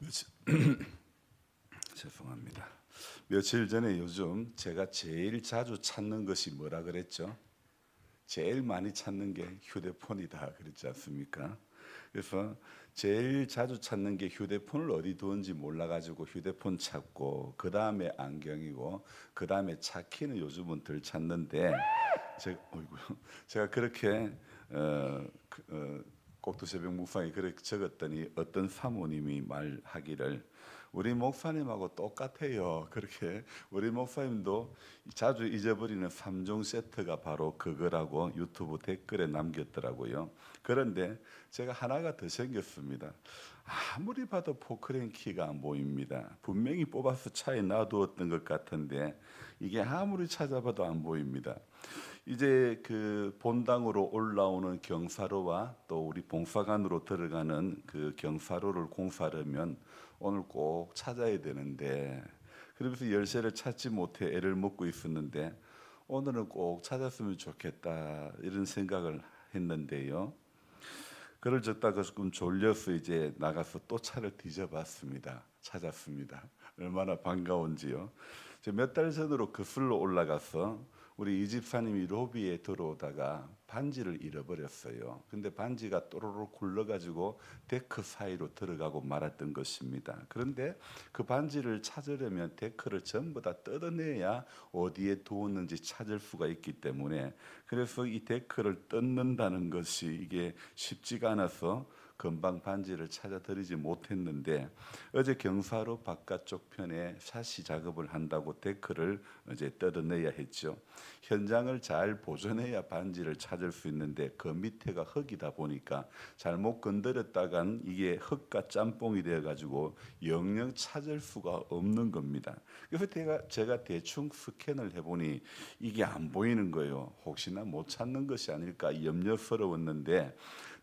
며칠 죄송합니다. 며칠 전에 요즘 제가 제일 자주 찾는 것이 뭐라 그랬죠? 제일 많이 찾는 게 휴대폰이다 그랬지 않습니까? 그래서 제일 자주 찾는 게 휴대폰을 어디 두었는지 몰라가지고 휴대폰 찾고 그 다음에 안경이고 그 다음에 차 키는 요즘은 덜 찾는데 제가 어이구 제가 그렇게 어, 그, 어, 꼭두새벽 묵상에 그렇게 적었더니 어떤 사모님이 말하기를 우리 목사님하고 똑같아요. 그렇게 우리 목사님도 자주 잊어버리는 3종 세트가 바로 그거라고 유튜브 댓글에 남겼더라고요. 그런데 제가 하나가 더 생겼습니다. 아무리 봐도 포크레인 키가 안 보입니다. 분명히 뽑아서 차에 놔두었던 것 같은데 이게 아무리 찾아봐도 안 보입니다. 이제 그 본당으로 올라오는 경사로와 또 우리 봉사관으로 들어가는 그 경사로를 공사하려면 오늘 꼭 찾아야 되는데 그러면서 열쇠를 찾지 못해 애를 먹고 있었는데 오늘은 꼭 찾았으면 좋겠다 이런 생각을 했는데요. 그를 적다가 조금 졸려서 이제 나가서 또 차를 뒤져봤습니다. 찾았습니다. 얼마나 반가운지요. 몇 달 전으로 거슬러 올라가서 우리 이 집사님이 로비에 들어오다가 반지를 잃어버렸어요. 근데 반지가 또로록 굴러가지고 데크 사이로 들어가고 말았던 것입니다. 그런데 그 반지를 찾으려면 데크를 전부 다 뜯어내야 어디에 두었는지 찾을 수가 있기 때문에 그래서 이 데크를 뜯는다는 것이 이게 쉽지가 않아서 금방 반지를 찾아드리지 못했는데 어제 경사로 바깥쪽 편에 샤시 작업을 한다고 데크를 이제 뜯어내야 했죠. 현장을 잘 보존해야 반지를 찾을 수 있는데 그 밑에가 흙이다 보니까 잘못 건드렸다간 이게 흙과 짬뽕이 되어 가지고 영영 찾을 수가 없는 겁니다. 그래서 제가 제가 대충 스캔을 해보니 이게 안 보이는 거예요. 혹시나 못 찾는 것이 아닐까 염려스러웠는데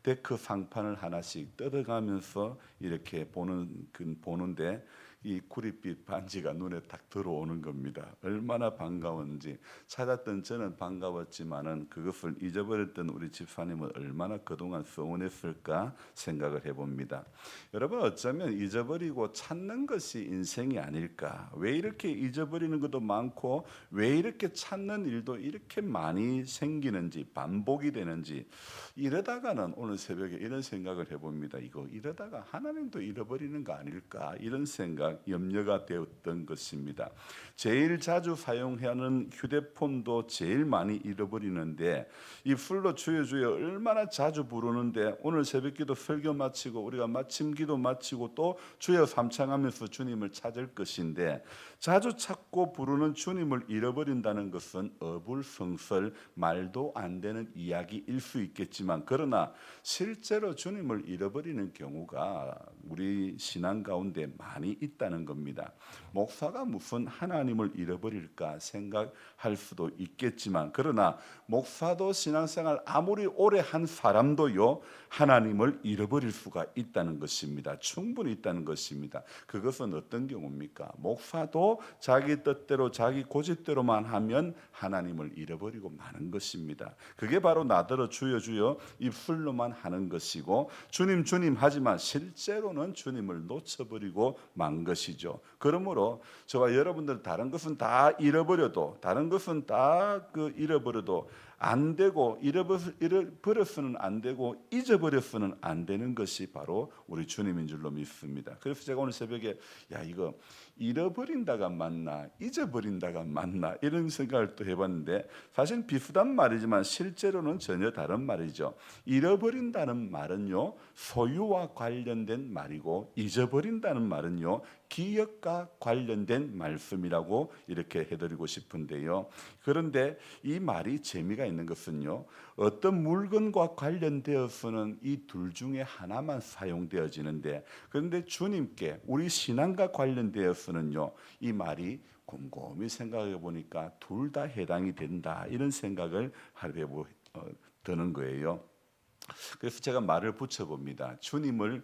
데크 상판을 하나씩 뜯어가면서 이렇게 보는 그 보는데 이 구릿빛 반지가 눈에 딱 들어오는 겁니다. 얼마나 반가웠는지 찾았던 저는 반가웠지만은 그것을 잊어버렸던 우리 집사님은 얼마나 그동안 서운했을까 생각을 해봅니다. 여러분 어쩌면 잊어버리고 찾는 것이 인생이 아닐까? 왜 이렇게 잊어버리는 것도 많고 왜 이렇게 찾는 일도 이렇게 많이 생기는지 반복이 되는지 이러다가는 오늘 새벽에 이런 생각을 해봅니다. 이거 이러다가 하나님도 잃어버리는 거 아닐까? 이런 생각 염려가 되었던 것입니다. 제일 자주 사용하는 휴대폰도 제일 많이 잃어버리는데 이 풀로 주여 주여 얼마나 자주 부르는데 오늘 새벽기도 설교 마치고 우리가 마침기도 마치고 또 주여 삼창하면서 주님을 찾을 것인데 자주 찾고 부르는 주님을 잃어버린다는 것은 어불성설 말도 안 되는 이야기일 수 있겠지만 그러나 실제로 주님을 잃어버리는 경우가 우리 신앙 가운데 많이 있다 는 겁니다. 목사가 무슨 하나님을 잃어버릴까 생각할 수도 있겠지만 그러나 목사도 신앙생활 아무리 오래 한 사람도요 하나님을 잃어버릴 수가 있다는 것입니다. 충분히 있다는 것입니다. 그것은 어떤 경우입니까? 목사도 자기 뜻대로 자기 고집대로만 하면 하나님을 잃어버리고 마는 것입니다. 그게 바로 나더러 주여 주여 입술로만 하는 것이고 주님 주님 하지만 실제로는 주님을 놓쳐버리고 만 것이죠. 그러므로 저와 여러분들 다른 것은 다 잃어버려도 다른 것은 다 그 잃어버려도 안 되고 잃어버렸으는 안 되고 잊어버렸으는 안 되는 것이 바로 우리 주님인 줄로 믿습니다. 그래서 제가 오늘 새벽에 야 이거 잃어버린다가 맞나 잊어버린다가 맞나 이런 생각을 또 해봤는데 사실 비슷한 말이지만 실제로는 전혀 다른 말이죠. 잃어버린다는 말은요 소유와 관련된 말이고 잊어버린다는 말은요 기억과 관련된 말씀이라고 이렇게 해드리고 싶은데요. 그런데 이 말이 재미가 있는 것은요. 어떤 물건과 관련되어서는 이 둘 중에 하나만 사용되어지는데 그런데 주님께 우리 신앙과 관련되어서는요. 이 말이 곰곰이 생각해 보니까 둘 다 해당이 된다 이런 생각을 하게 어, 드는 거예요. 그래서 제가 말을 붙여 봅니다. 주님을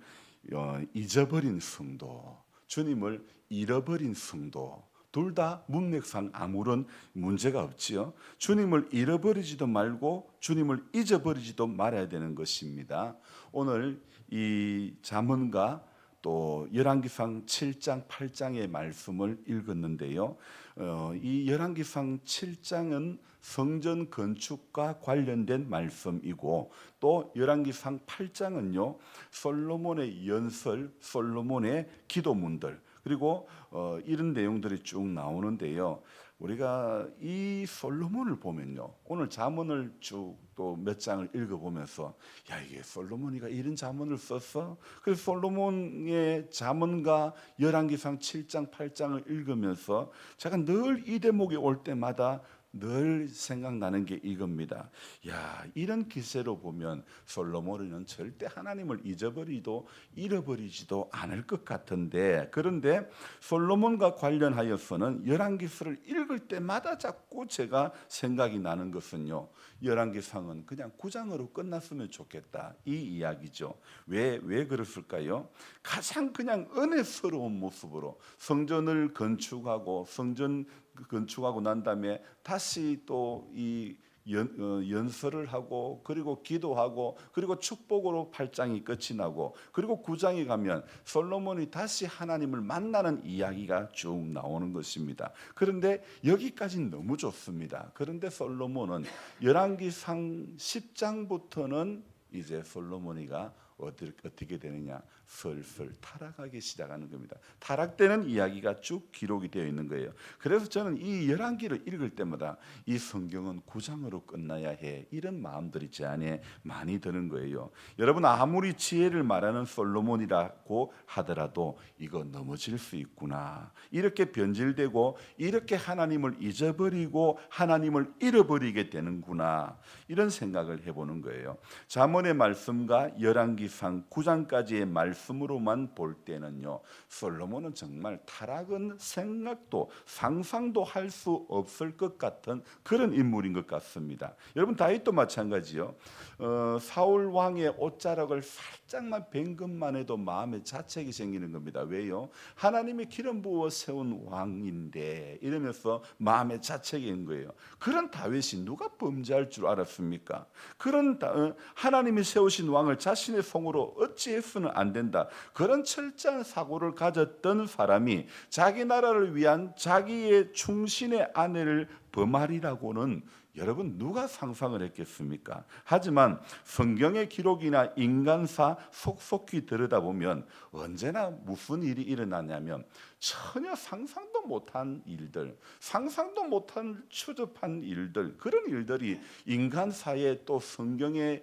어, 잊어버린 성도, 주님을 잃어버린 성도, 둘 다 문맥상 아무런 문제가 없지요. 주님을 잃어버리지도 말고 주님을 잊어버리지도 말아야 되는 것입니다. 오늘 이 잠언가 또 열왕기상 7장 8장의 말씀을 읽었는데요. 어, 이 열왕기상 7장은 성전 건축과 관련된 말씀이고 또 열왕기상 8장은요. 솔로몬의 연설, 솔로몬의 기도문들 그리고 어, 이런 내용들이 쭉 나오는데요. 우리가 이 솔로몬을 보면요. 오늘 잠언을 쭉 또 몇 장을 읽어보면서 야 이게 솔로몬이가 이런 잠언을 썼어? 그래서 솔로몬의 잠언과 열왕기상 7장 8장을 읽으면서 제가 늘 이 대목이 올 때마다 늘 생각나는 게 이겁니다. 야, 이런 기세로 보면 솔로몬은 절대 하나님을 잊어버리도 잃어버리지도 않을 것 같은데 그런데 솔로몬과 관련하여서는 열왕기서를 읽을 때마다 자꾸 제가 생각이 나는 것은요. 열왕기상은 그냥 구장으로 끝났으면 좋겠다. 이 이야기죠. 왜 왜 그랬을까요? 가장 그냥 은혜스러운 모습으로 성전을 건축하고 성전 건축하고 난 다음에 다시 또이 연, 어, 연설을 하고 그리고 기도하고 그리고 축복으로 8장이 끝이 나고 그리고 9장에 가면 솔로몬이 다시 하나님을 만나는 이야기가 쭉 나오는 것입니다. 그런데 여기까지는 너무 좋습니다. 그런데 솔로몬은 열왕기상 10장부터는 이제 솔로몬이가 어떻게 되느냐 슬슬 타락하기 시작하는 겁니다. 타락되는 이야기가 쭉 기록이 되어 있는 거예요. 그래서 저는 이 열왕기를 읽을 때마다 이 성경은 구장으로 끝나야 해 이런 마음들이 제 안에 많이 드는 거예요. 여러분 아무리 지혜를 말하는 솔로몬이라고 하더라도 이거 넘어질 수 있구나. 이렇게 변질되고 이렇게 하나님을 잊어버리고 하나님을 잃어버리게 되는구나. 이런 생각을 해보는 거예요. 잠언의 말씀과 열왕기 상 9장까지의 말씀으로만 볼 때는요. 솔로몬은 정말 타락은 생각도 상상도 할 수 없을 것 같은 그런 인물인 것 같습니다. 여러분 다윗도 마찬가지요. 어, 사울 왕의 옷자락을 살짝만 뵌 것만 해도 마음에 자책이 생기는 겁니다. 왜요? 하나님이 기름 부어 세운 왕인데 이러면서 마음에 있는 거예요. 그런 다윗이 누가 범죄할 줄 알았습니까? 그런 다, 어, 하나님이 세우신 왕을 자신의 성 으로 어찌해서는 안 된다. 그런 철저한 사고를 가졌던 사람이 자기 나라를 위한 자기의 충신의 아내를 범하리라고는 여러분 누가 상상을 했겠습니까? 하지만 성경의 기록이나 인간사 속속히 들여다보면 언제나 무슨 일이 일어나냐면 전혀 상상도 못한 일들, 상상도 못한 추접한 일들 그런 일들이 인간사에 또 성경에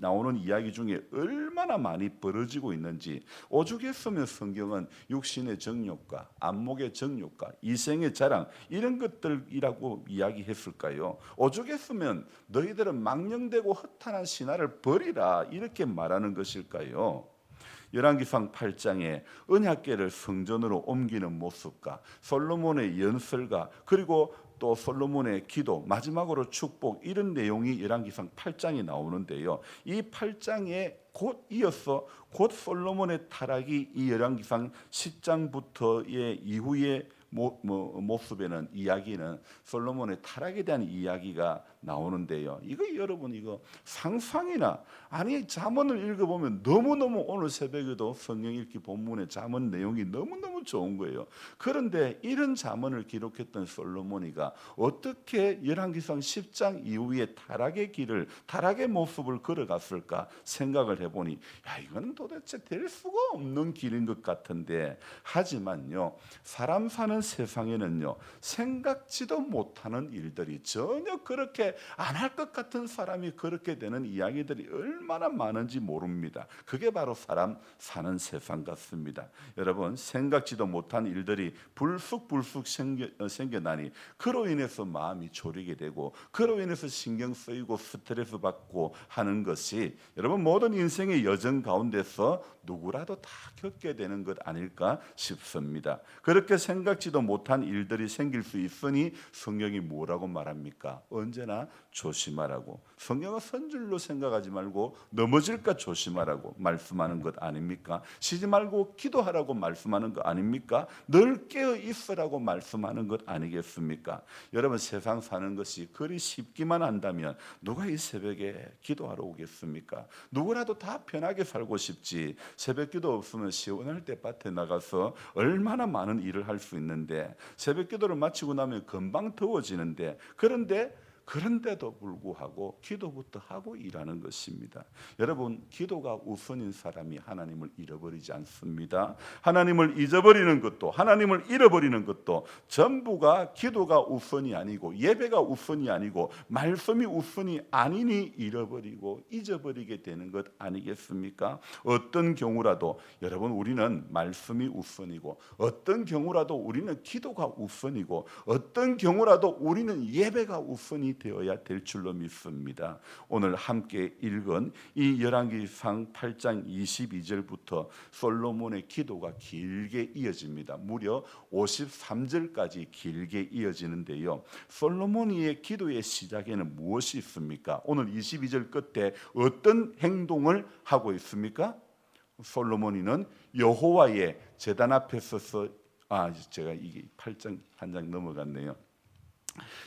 나오는 이야기 중에 얼마나 많이 벌어지고 있는지 오죽했으면 성경은 육신의 정욕과 안목의 정욕과 이생의 자랑 이런 것들이라고 이야기했을까요? 오죽했으면 너희들은 망령되고 허탄한 신화를 버리라 이렇게 말하는 것일까요? 열왕기상 8장에 언약궤를 성전으로 옮기는 모습과 솔로몬의 연설과 그리고 또 솔로몬의 기도 마지막으로 축복 이런 내용이 열왕기상 8장에 나오는데요. 이 8장에 곧 이어서 곧 솔로몬의 타락이 이 열왕기상 10장부터의 이후에 모, 뭐, 모습에는 이야기는 솔로몬의 타락에 대한 이야기가 나오는데요. 이거 여러분 이거 상상이나 아니 잠언을 읽어보면 너무너무 오늘 새벽에도 성경 읽기 본문의 잠언 내용이 너무너무 좋은 거예요. 그런데 이런 잠언을 기록했던 솔로몬이가 어떻게 열왕기상 10장 이후에 타락의 길을 타락의 모습을 걸어갔을까 생각을 해보니 야 이거는 도대체 될 수가 없는 길인 것 같은데 하지만요 사람 사는 세상에는요 생각지도 못하는 일들이 전혀 그렇게 안 할 것 같은 사람이 그렇게 되는 이야기들이 얼마나 많은지 모릅니다. 그게 바로 사람 사는 세상 같습니다. 여러분 생각지도 못한 일들이 불쑥불쑥 생겨, 어, 생겨나니 그로 인해서 마음이 졸이게 되고 그로 인해서 신경 쓰이고 스트레스 받고 하는 것이 여러분 모든 인생의 여정 가운데서 누구라도 다 겪게 되는 것 아닐까 싶습니다. 그렇게 생각지 생각지도 못한 일들이 생길 수 있으니 성경이 뭐라고 말합니까? 언제나 조심하라고. 성경은 선줄로 생각하지 말고 넘어질까 조심하라고 말씀하는 것 아닙니까? 쉬지 말고 기도하라고 말씀하는 것 아닙니까? 늘 깨어 있으라고 말씀하는 것 아니겠습니까? 여러분 세상 사는 것이 그리 쉽기만 한다면 누가 이 새벽에 기도하러 오겠습니까? 누구라도 다 편하게 살고 싶지. 새벽 기도 없으면 시원할 때 밭에 나가서 얼마나 많은 일을 할 수 있는데 새벽 기도를 마치고 나면 금방 더워지는데 그런데 그런데도 불구하고 기도부터 하고 일하는 것입니다. 여러분, 기도가 우선인 사람이 하나님을 잃어버리지 않습니다. 하나님을 잊어버리는 것도 하나님을 잃어버리는 것도 전부가 기도가 우선이 아니고 예배가 우선이 아니고 말씀이 우선이 아니니 잃어버리고 잊어버리게 되는 것 아니겠습니까? 어떤 경우라도 여러분 우리는 말씀이 우선이고 어떤 경우라도 우리는 기도가 우선이고 어떤 경우라도 우리는 예배가 우선이 되어야 될 줄로 믿습니다. 오늘 함께 읽은 이 열왕기상 8장 22절부터 솔로몬의 기도가 길게 이어집니다. 무려 53절까지 길게 이어지는데요. 솔로몬의 기도의 시작에는 무엇이 있습니까? 오늘 22절 끝에 어떤 행동을 하고 있습니까? 솔로몬이는 여호와의 제단 앞에 서서 아 제가 이게 8장 한 장 넘어갔네요.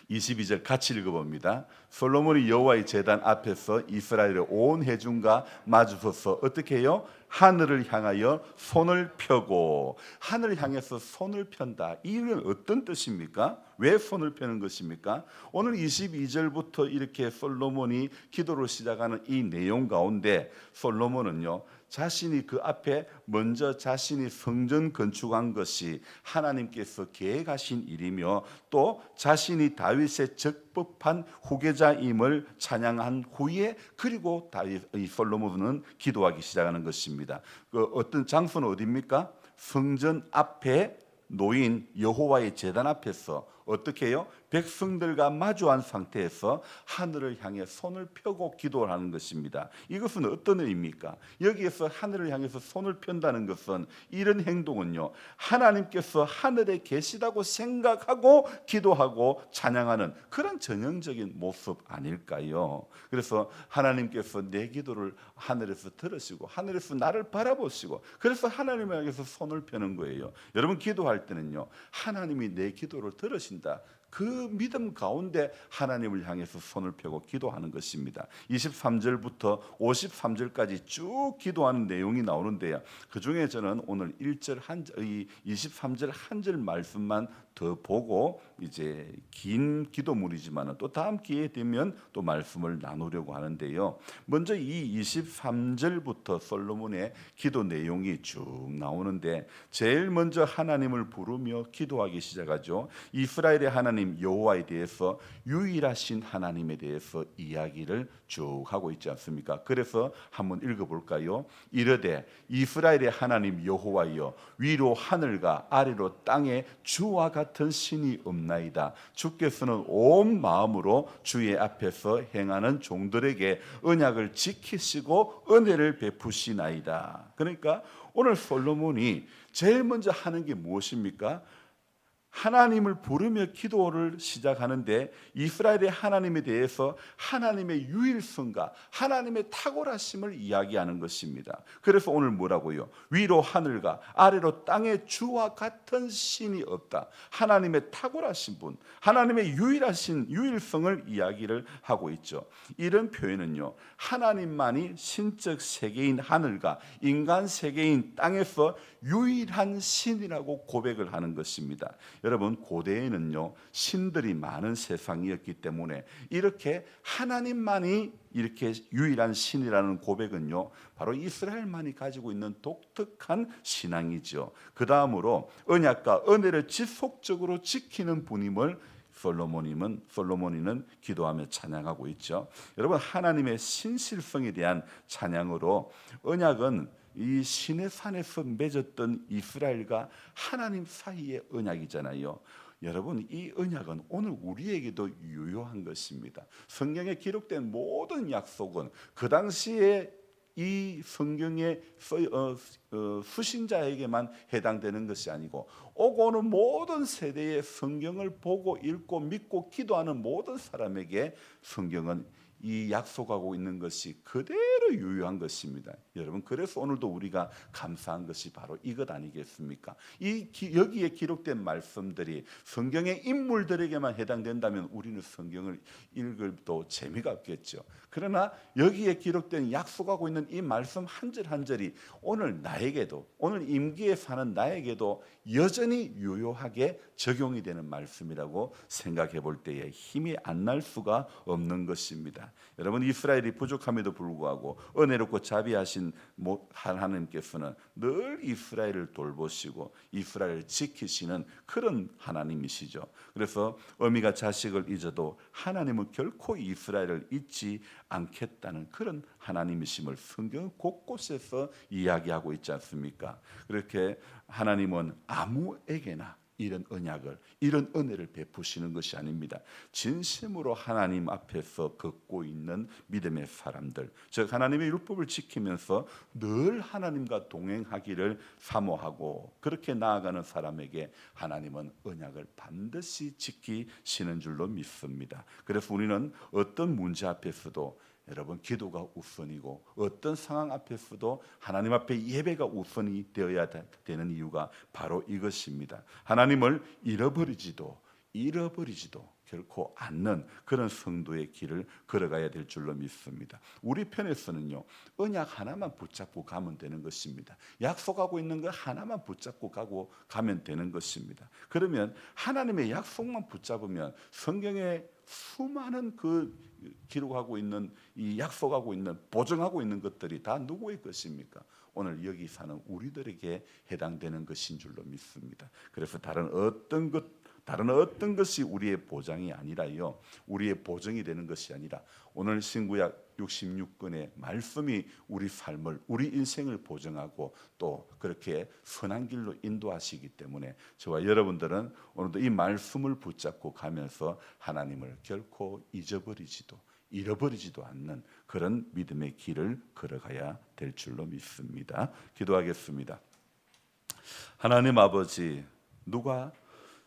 22절 같이 읽어봅니다. 솔로몬이 여호와의 제단 앞에서 이스라엘의 온 회중과 마주서서 어떻게 해요? 하늘을 향하여 손을 펴고 하늘을 향해서 손을 편다. 이는 어떤 뜻입니까? 왜 손을 펴는 것입니까? 오늘 22절부터 이렇게 솔로몬이 기도를 시작하는 이 내용 가운데 솔로몬은요. 자신이 그 앞에 먼저 자신이 성전 건축한 것이 하나님께서 계획하신 일이며 또 자신이 다윗의 적법한 후계자임을 찬양한 후에 그리고 다윗 이 솔로몬은 기도하기 시작하는 것입니다. 그 어떤 장소는 어디입니까? 성전 앞에 놓인 여호와의 제단 앞에서 어떻게 해요? 백성들과 마주한 상태에서 하늘을 향해 손을 펴고 기도를 하는 것입니다. 이것은 어떤 의미입니까? 여기에서 하늘을 향해서 손을 편다는 것은 이런 행동은요. 하나님께서 하늘에 계시다고 생각하고 기도하고 찬양하는 그런 전형적인 모습 아닐까요? 그래서 하나님께서 내 기도를 하늘에서 들으시고 하늘에서 나를 바라보시고 그래서 하나님을 향해서 손을 펴는 거예요. 여러분 기도할 때는요. 하나님이 내 기도를 들으신다. 그 믿음 가운데 하나님을 향해서 손을 펴고 기도하는 것입니다. 23절부터 53절까지 쭉 기도하는 내용이 나오는데요. 그 중에 저는 오늘 1절 한, 이 23절 한 절 말씀만 더 보고 이제 긴 기도물이지만 또 다음 기회 되면 또 말씀을 나누려고 하는데요. 먼저 이 23절부터 솔로몬의 기도 내용이 쭉 나오는데 제일 먼저 하나님을 부르며 기도하기 시작하죠. 이스라엘의 하나님 여호와에 대해서 유일하신 하나님에 대해서 이야기를 쭉 하고 있지 않습니까? 그래서 한번 읽어볼까요? 이르되 이스라엘의 하나님 여호와여 위로 하늘과 아래로 땅에 주와 같은 신이 없나이다. 주께서는 온 마음으로 주의 앞에서 행하는 종들에게 언약을 지키시고 은혜를 베푸시나이다. 그러니까 오늘 솔로몬이 제일 먼저 하는 게 무엇입니까? 하나님을 부르며 기도를 시작하는데 이스라엘의 하나님에 대해서 하나님의 유일성과 하나님의 탁월하심을 이야기하는 것입니다. 그래서 오늘 뭐라고요? 위로 하늘과 아래로 땅의 주와 같은 신이 없다. 하나님의 탁월하신 분, 하나님의 유일하신 유일성을 이야기를 하고 있죠. 이런 표현은요. 하나님만이 신적 세계인 하늘과 인간 세계인 땅에서 유일한 신이라고 고백을 하는 것입니다. 여러분 고대에는요 신들이 많은 세상이었기 때문에 이렇게 하나님만이 이렇게 유일한 신이라는 고백은요 바로 이스라엘만이 가지고 있는 독특한 신앙이죠. 그 다음으로 언약과 은혜를 지속적으로 지키는 분임을 솔로몬님은 솔로몬이는 기도하며 찬양하고 있죠. 여러분 하나님의 신실성에 대한 찬양으로 언약은 이 신의 산에서 맺었던 이스라엘과 하나님 사이의 언약이잖아요. 여러분 이 언약은 오늘 우리에게도 유효한 것입니다. 성경에 기록된 모든 약속은 그 당시에 이 성경의 써- 어, 어, 수신자에게만 해당되는 것이 아니고 오고 오는 모든 세대의 성경을 보고 읽고 믿고 기도하는 모든 사람에게 성경은 이 약속하고 있는 것이 그대로 유효한 것입니다. 여러분 그래서 오늘도 우리가 감사한 것이 바로 이것 아니겠습니까? 이 기- 여기에 기록된 말씀들이 성경의 인물들에게만 해당된다면 우리는 성경을 읽을 또 재미가 없겠죠. 그러나 여기에 기록된 약속하고 있는 이 말씀 한 절 한 절이 오늘 나에게도 오늘 임기에 사는 나에게도 여전히 유효하게 적용이 되는 말씀이라고 생각해 볼 때에 힘이 안 날 수가 없는 것입니다. 여러분 이스라엘이 부족함에도 불구하고 은혜롭고 자비하신 모- 하나님께서는 늘 이스라엘을 돌보시고 이스라엘을 지키시는 그런 하나님이시죠. 그래서 어미가 자식을 잊어도 하나님은 결코 이스라엘을 잊지 않겠다는 그런 하나님이심을 성경 곳곳에서 이야기하고 있지 않습니까? 그렇게 하나님은 아무에게나 이런 언약을 이런 은혜를 베푸시는 것이 아닙니다. 진심으로 하나님 앞에서 걷고 있는 믿음의 사람들, 즉 하나님의 율법을 지키면서 늘 하나님과 동행하기를 사모하고 그렇게 나아가는 사람에게 하나님은 언약을 반드시 지키시는 줄로 믿습니다. 그래서 우리는 어떤 문제 앞에서도 여러분 기도가 우선이고 어떤 상황 앞에서도 하나님 앞에 예배가 우선이 되어야 되- 되는 이유가 바로 이것입니다. 하나님을 잃어버리지도 잃어버리지도 결코 않는 그런 성도의 길을 걸어가야 될 줄로 믿습니다. 우리 편에서는요 언약 하나만 붙잡고 가면 되는 것입니다. 약속하고 있는 거 하나만 붙잡고 가고 가면 되는 것입니다. 그러면 하나님의 약속만 붙잡으면 성경에 수많은 그 기록하고 있는 이 약속하고 있는 보증하고 있는 것들이 다 누구의 것입니까? 오늘 여기 사는 우리들에게 해당되는 것인 줄로 믿습니다. 그래서 다른 어떤 것 다른 어떤 것이 우리의 보장이 아니라요. 우리의 보증이 되는 것이 아니라 오늘 신구약 66권의 말씀이 우리 삶을 우리 인생을 보증하고 또 그렇게 선한 길로 인도하시기 때문에 저와 여러분들은 오늘도 이 말씀을 붙잡고 가면서 하나님을 결코 잊어버리지도 잃어버리지도 않는 그런 믿음의 길을 걸어가야 될 줄로 믿습니다. 기도하겠습니다. 하나님 아버지 누가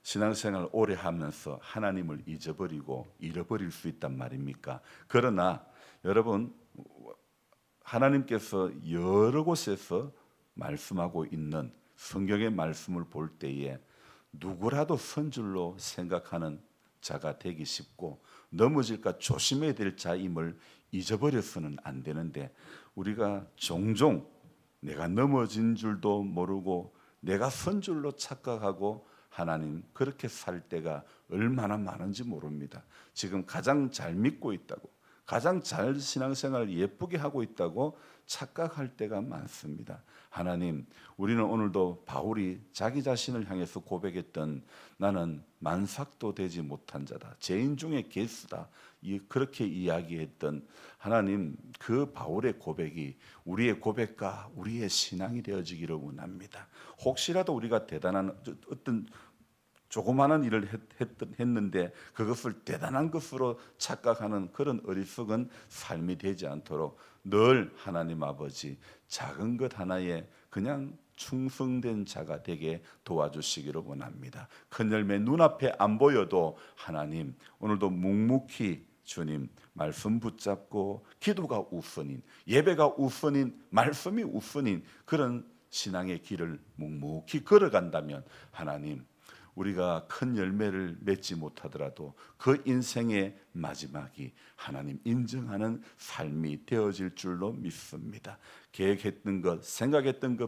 신앙생활 오래 하면서 하나님을 잊어버리고 잃어버릴 수 있단 말입니까? 그러나 여러분 하나님께서 여러 곳에서 말씀하고 있는 성경의 말씀을 볼 때에 누구라도 선줄로 생각하는 자가 되기 쉽고 넘어질까 조심해야 될 자임을 잊어버려서는 안 되는데 우리가 종종 내가 넘어진 줄도 모르고 내가 선줄로 착각하고 하나님 그렇게 살 때가 얼마나 많은지 모릅니다. 지금 가장 잘 믿고 있다고 가장 잘 신앙생활을 예쁘게 하고 있다고 착각할 때가 많습니다. 하나님, 우리는 오늘도 바울이 자기 자신을 향해서 고백했던 나는 만삭도 되지 못한 자다. 죄인 중에 개수다. 이 그렇게 이야기했던 하나님 그 바울의 고백이 우리의 고백과 우리의 신앙이 되어지기를 원합니다. 혹시라도 우리가 대단한 어떤 조그마한 일을 했, 했는데 그것을 대단한 것으로 착각하는 그런 어리석은 삶이 되지 않도록 늘 하나님 아버지 작은 것 하나에 그냥 충성된 자가 되게 도와주시기를 원합니다. 큰 열매 눈앞에 안 보여도 하나님 오늘도 묵묵히 주님 말씀 붙잡고 기도가 우선인 예배가 우선인 말씀이 우선인 그런 신앙의 길을 묵묵히 걸어간다면 하나님 우리가 큰 열매를 맺지 못하더라도 그 인생의 마지막이 하나님 인정하는 삶이 되어질 줄로 믿습니다. 계획했던 것, 생각했던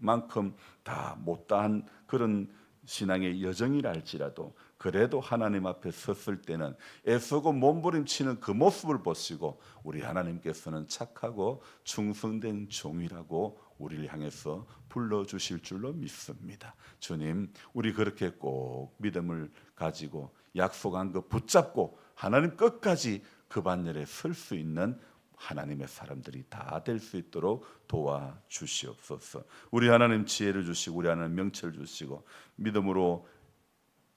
것만큼 다 못다한 그런 신앙의 여정이랄지라도 그래도 하나님 앞에 섰을 때는 애쓰고 몸부림치는 그 모습을 보시고 우리 하나님께서는 착하고 충성된 종이라고 우리를 향해서 불러 주실 줄로 믿습니다. 주님, 우리 그렇게 꼭 믿음을 가지고 약속한 것 붙잡고 하나님 끝까지 그 반열에 설 수 있는 하나님의 사람들이 다 될 수 있도록 도와 주시옵소서. 우리 하나님 지혜를 주시고 우리 하나님 명철 주시고 믿음으로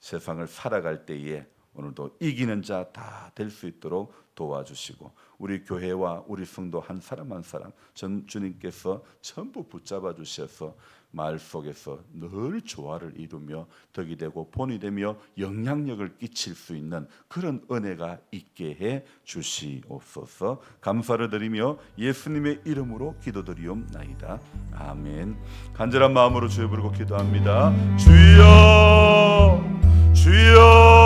세상을 살아갈 때에 오늘도 이기는 자 다 될 수 있도록 도와주시고 우리 교회와 우리 성도 한 사람 한 사람 전 주님께서 전부 붙잡아 주셔서 말 속에서 늘 조화를 이루며 덕이 되고 본이 되며 영향력을 끼칠 수 있는 그런 은혜가 있게 해 주시옵소서. 감사를 드리며 예수님의 이름으로 기도드리옵나이다. 아멘. 간절한 마음으로 주여 부르고 기도합니다. 주여 주여